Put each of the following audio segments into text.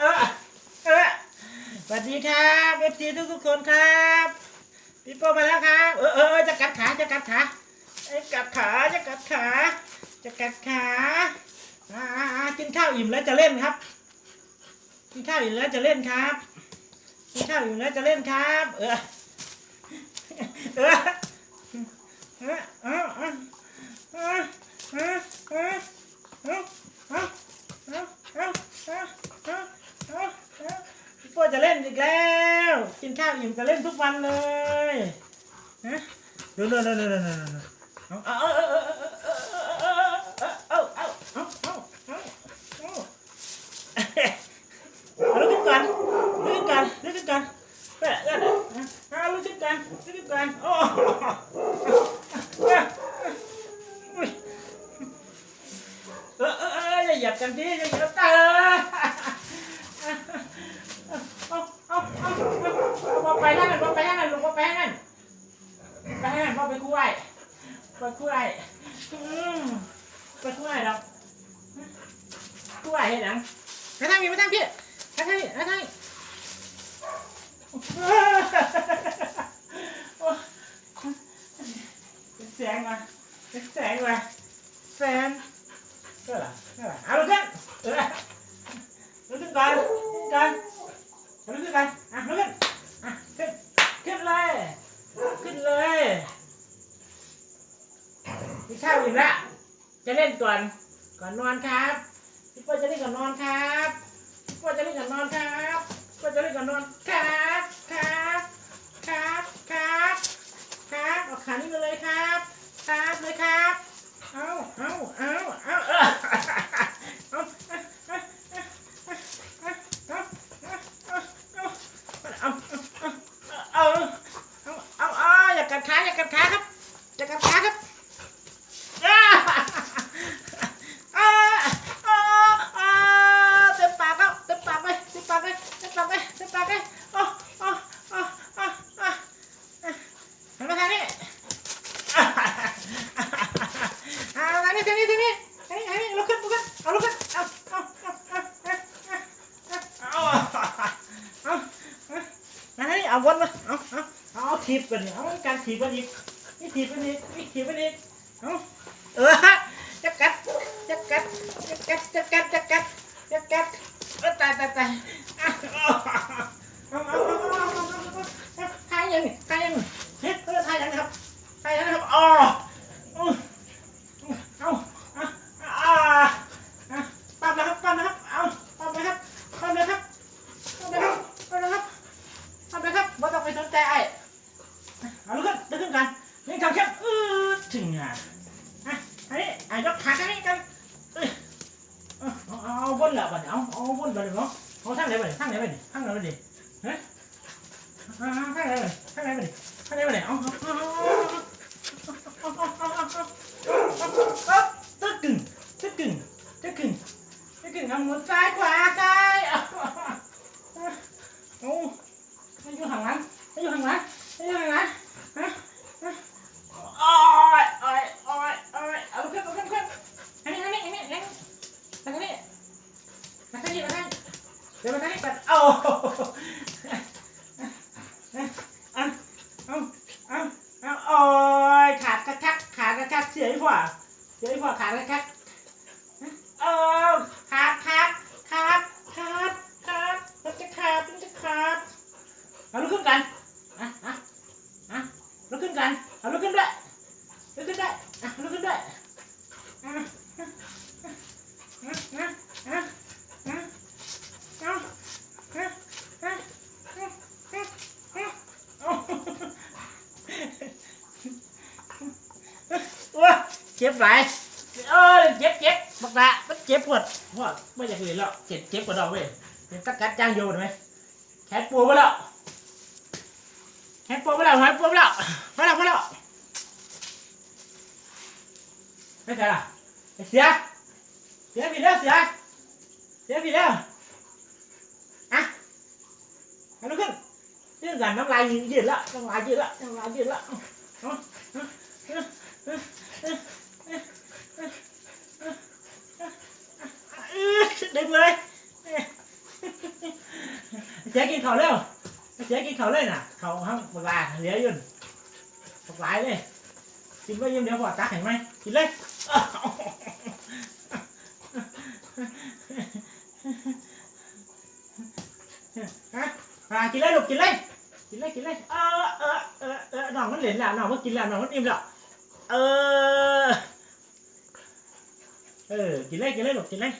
เออเออสวัสดีครับเอฟซีทุกทุกคนครับพี่โป้มาแล้วครับ เออเออจะกัดขาจะกัดขาเอ้กัดขาจะกัดขาจะกัดขาอ่าอ่ากินข้าวอิ่มแล้วจะเล่นครับกินข้าวอิ่มแล้วจะเล่นครับกินข้าวอิ่มแล้วจะเล่นครับ เออเออเออเออเออเออเออเออเออเออเอาเอ พี่โป้จะเล่นอีกแล้ว กินข้าวอิ่มจะเล่นทุกวันเลยฮะเร็วเร็วเร็วเร็ว งมาเป็นแสงมาแสงเท่าไหร่เท่าไหร่เอาลุกขึ้นเออลุกขึ้นก่อนลุกขึ้นก่อนลุกขึ้นก่อนอะลุกขึ้นอะขึ้นขึ้นเลยขึ้นเลยกินข้าวอิ่มละจะเล่นก่อนก่อนนอนครับพี่โป้จะเล่นก่อนนอนครับพี่โป้จะเล่นก่อนนอนครับพี่โป้จะเล่นก่อนนอนครับครับครับครับครับเอาขานี้มาเลยครับ ครับเลยครับ เอาเอาเอาเอาเอาเอาเอาเอาเอาเอาอย่ากัดขาอย่ากัดขาครับอย่ากัดขาครับเต็มปากแล้วเต็มปากไปเต็มปากไปเต็มปากไปเต็มปากไปโอ้โอ้โอ้โอ้โอ้หันมาทางนี้ เอาทางนี้ทางนี้ทางนี้ทางนี้ทางนี้ลุกขึ้นลุกขึ้นเอาลุกขึ้นเอาเอาเอาเอาเอาเอาเอามาทางนี้เอาวนมาเอาเอา เอาเอาถีบกันเอาการถีบกันอีกนี่ถีบกันอีกนี่ถีบกันอีกเอาเออจะกัดจะกัดจะกัดจะกัดจะกัดจะกัดเออตายตายตายเอาเอาเอาเอาเอาเอาทายยังทายยังเฮ้ยเออ Yeah. าดแล้วครับเออขาดขาดขาดขาดขาดมันจะขาดมันจะขาดเอาลุกขึ้นกันอะอะอะลุกขึ้นกันเอาลุกขึ้นด้วยลุกขึ้นด้วยอะลุกขึ้นด้วยอะอะอะอะอะอะเอาอะอะอะอะอะเอาโอ้ยเจ็บหลายเออเจ็บเจ็บบักละมันเจ็บปวดพ่อไม่อยากเห็นแล้วเจ็บเจ็บกว่าเราเว้ยเป็นตะกัดจ้างโยนไหมแขนปูไปแล้วแขนปูไปแล้วแขนปูไปแล้วไปแล้วไปแล้วไม่ใช่ล่ะไอ้เสียเสียผิดแล้วเสียเสียผิดแล้วอะให้ลุกขึ้นยืดกันน้ำลายยืดแล้วน้ำลายยืดแล้วน้ำลายยืดแล้วเอาเอาเอาเอา เอาอื้อดึงเลยเจ๊กินข้าวเร็วเจ๊กินข้าวเลยน่ะข้าวห้างปลาเหลืออยุ่นปลายเลย กินไว้ยิ้มเดี๋ยวบอกตาเห็นไหมกินเลยฮะมากินเลยลูกกินเลยกินเลยกินเลยเออเออเออเออน้องมันเหรียญแล้วน้องมันกินแล้วน้องมันอิ่มแล้วเออเออกินเลยกินเลยลูกกินเลย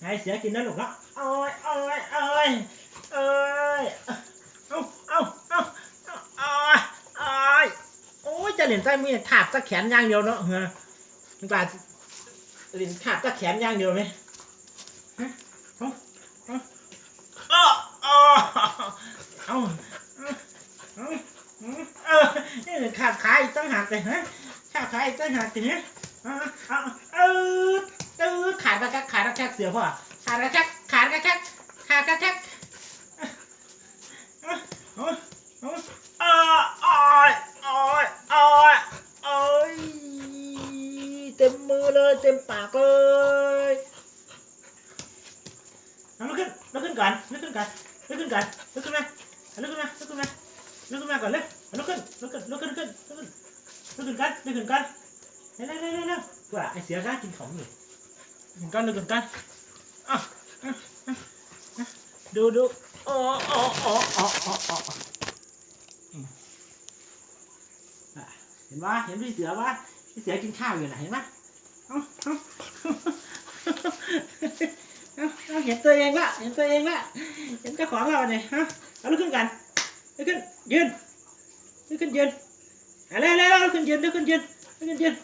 ไงเสียกินนะลูกเนาะโอ้ยโอ้ยโอ้ยเอ้ยเอาเอาเอาเอาเอาเอาโอ้ยจะเหรียญใต้มีถาบตะแขนอย่างเดียวเนาะเฮ้ยมันกลายเหรียญถาบตะแขนอย่างเดียวไหมฮะเอาเอาเอาเอาเอาเอาเอานี่ขาดขาอีกตั้งหักเลยฮะขาดขาอีกตั้งหักเลยฮะเอาเอาเอาเออขาดกระแทกขาด กระแทกเสือพ่อขาดกระแทกขาดกระแทกขาดกระแทกเอาเอาเอาเอาเอาเอาเอาเต็มมือเลยเต็มปากเลยเอาลุกขึ้นลุกขึ้นก่อนลุกขึ้นก่อนลุกขึ้นก่อนลุกขึ้นมาลุกขึ้นมาลุกขึ้นมาลุกขึ้นมาก่อนเลยลุกขึ้นลุกขึ้นลุกขึ้นลุกขึ้นลุกขึ้นลุกขึ้นกันลุกขึ้นกันเร็วเร็วเร็วเร็วว่าไอเสือก้ากินของอยู่ ลุกขึ้นกันลุกขึ้นกันอะอะอะอะดูดูโอ้โอ้โอ้โอ้โอ้โอ้อืมอะเห็นว่าเห็นพี่เสือว่าพี่เสือกินข้าวอยู่ไหนเห็นไหมเอาเอาเอาเอาเห็นตัวเองละเห็นตัวเองละเห็นเจ้าของเราเนี่ยฮะเอาลุกขึ้นกันลุกขึ้นยืนลุกขึ้นยืนอะไรอะไรลุกขึ้นยืนลุกขึ้นยืนลุกขึ้นยืน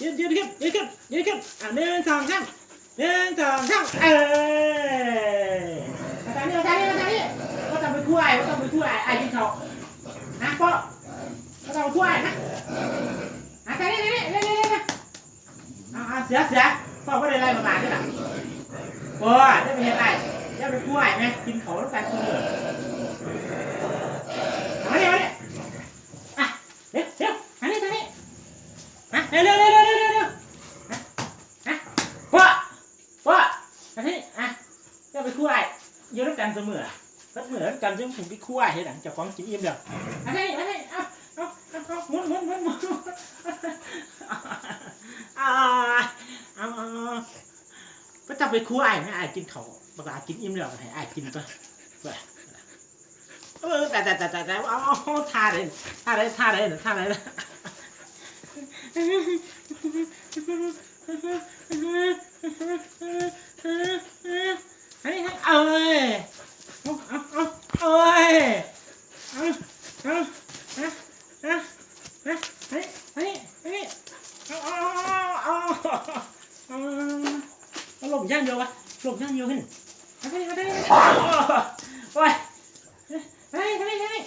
ยืนยืนขึ้นยืนขึ้นยืนขึ้นอะหนึ่งสองสาม หนึ่งสองสามเออมาทางนี้มาทางนี้มาทางนี้ก็ต้องไปคู่ไอ้ก็ต้องไปคู่ไอ้ไอ้กินเขาฮะพ่อก็ต้องไปคู่ไอ้นะฮะทางนี้ทางนี้เร็วเร็วเร็วเร็วอาเอาเสือเสือพ่อก็ได้ไล่มาบาดด้วยล่ะโอ้ยได้ไปเห็นไรได้ไปกล้วยไหมกินเขาแล้วกันคนเดียวมาเนี่ยมาเนี่ยอะเร็วเร็วมาเนี่ยมาเนี่ยมาเร็วเร็วเร็วเร็วเร็วเร็วอะอะว้าว้ามาที่อะได้ไปกล้วยอยู่ด้วยกันเสมอ กันซึ่งผมไปกล้วยเห็นหลังจากของกินอิ่มเดียวมาที่มาที่เอาเอาเอาเอาหมุนหมุนหมุนหมุนอาเอาเอาเอก็จะไปคู่ไอ้ไหมไอ้กินเขาปลากินอิ่มแล้วให้ไอ้กินก็เออแต่แต่แต่แต่แต่เอาเอาเอาท่าเลยท่าเลยท่าเลยท่าเลยนะเฮ้ยเอ้ยเอาเอาเอาเอ้ยเอาเอาเอาเอาเอาเฮ้ยเฮ้ยเฮ้ยเอาเอาเอาเอาเอา เอาลมย่างเดียววะลมย่างเดียวขึ้นมาได้มาได้โอ้ยมาได้มาได้มาได้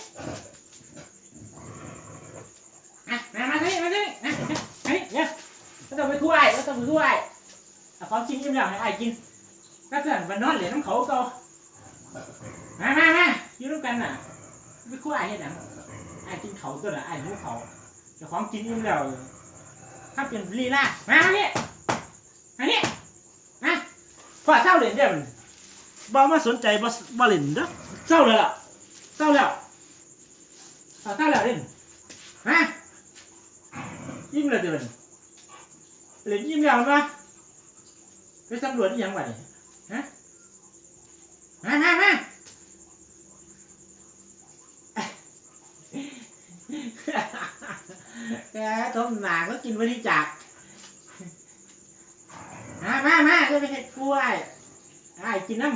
อะมามาได้มาได้อะเฮ้ยเนี่ยก็ต้องไปคู่ไอ้ก็ต้องไปคู่ไอ้ เอาความจริงยิ้มแล้วให้ไอ้กินถ้าเกิดวันนอนเหรียญน้ำเขาก็มามามาอยู่ด้วยกันน่ะไปคู่ไอ้เห็นหนังไอ้กินเขาตัวน่ะไอ้หิวเขาแต่ของกินยิ้มแล้วถ้าเป็นลีลามาเนี่ยมาเนี่ยฮะฝ่าเศร้าเล่นเด้อมันบ่มาสนใจบ่บ่เล่นเด้อเศร้าเลยล่ะเศร้าแล้วฝ่าเศร้าแล้วเล่นฮะยิ้มเลยเด้อมันเล่นยิ้มแล้วมั้ย ไปสำรวจอีหยังวะนี่ฮะมามามาแกทมหนาก็กินบริจาคมามามาจะไปเห็ดกล้วยไอ้กินน้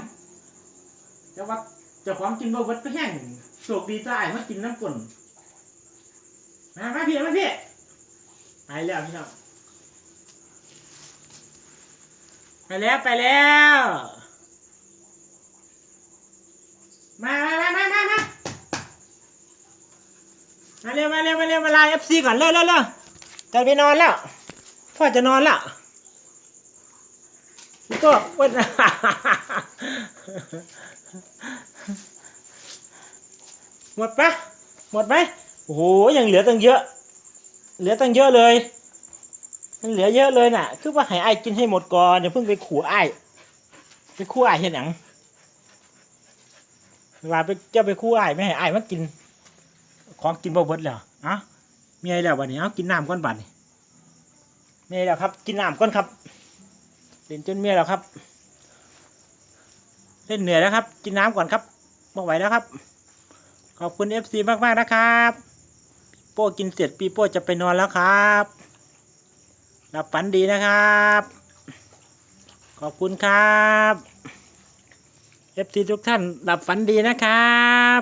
ำแต่ว่าจ้าของกินบ่เบิดไปแห้งโชคดีจ้าไอ้ายมากินน้ำก่นมามาพี่มาพี่ไปแล้วพี่น้อง ไปแล้วไปแล้ว มามามามามามามาเร็วมาเร็วมาเร็วมาลาเอฟซีก่อนเร็วเร็วเร็วจะไปนอนแล้วพ่อจะนอนแล้วก็วันหมดปะหมดไหมโอ้โหยังเหลือตั้งเยอะ เหลือตั้งเยอะเลย มันเหลือเยอะเลยน่ะ คือว่าให้ไอ้ายกินให้หมดก่อนอย่าเพิ่งไปขู่ไอ้ายไปขู่ไอ้ายเห็นหนังว่าไปเจ้าไปคู่อ้ายไม่ให้อ้ายมากิน ของกินบ่เบิดแล้วอะมีอะไรแล้วบัดนี้เอากินน้ำก่อนบัดนี้มีอะไรแล้วครับ กินน้ำก่อนครับเล่นจนเมียแล้วครับ เล่นเหนื่อยแล้วครับ กินน้ำก่อนครับไม่ไหวแล้วครับ ขอบคุณเอฟซีมากๆนะครับปีโป้กินเสร็จปีโป้จะไปนอนแล้วครับ หลับฝันดีนะครับ ขอบคุณครับเอฟซีทุกท่านหลับฝันดีนะครับ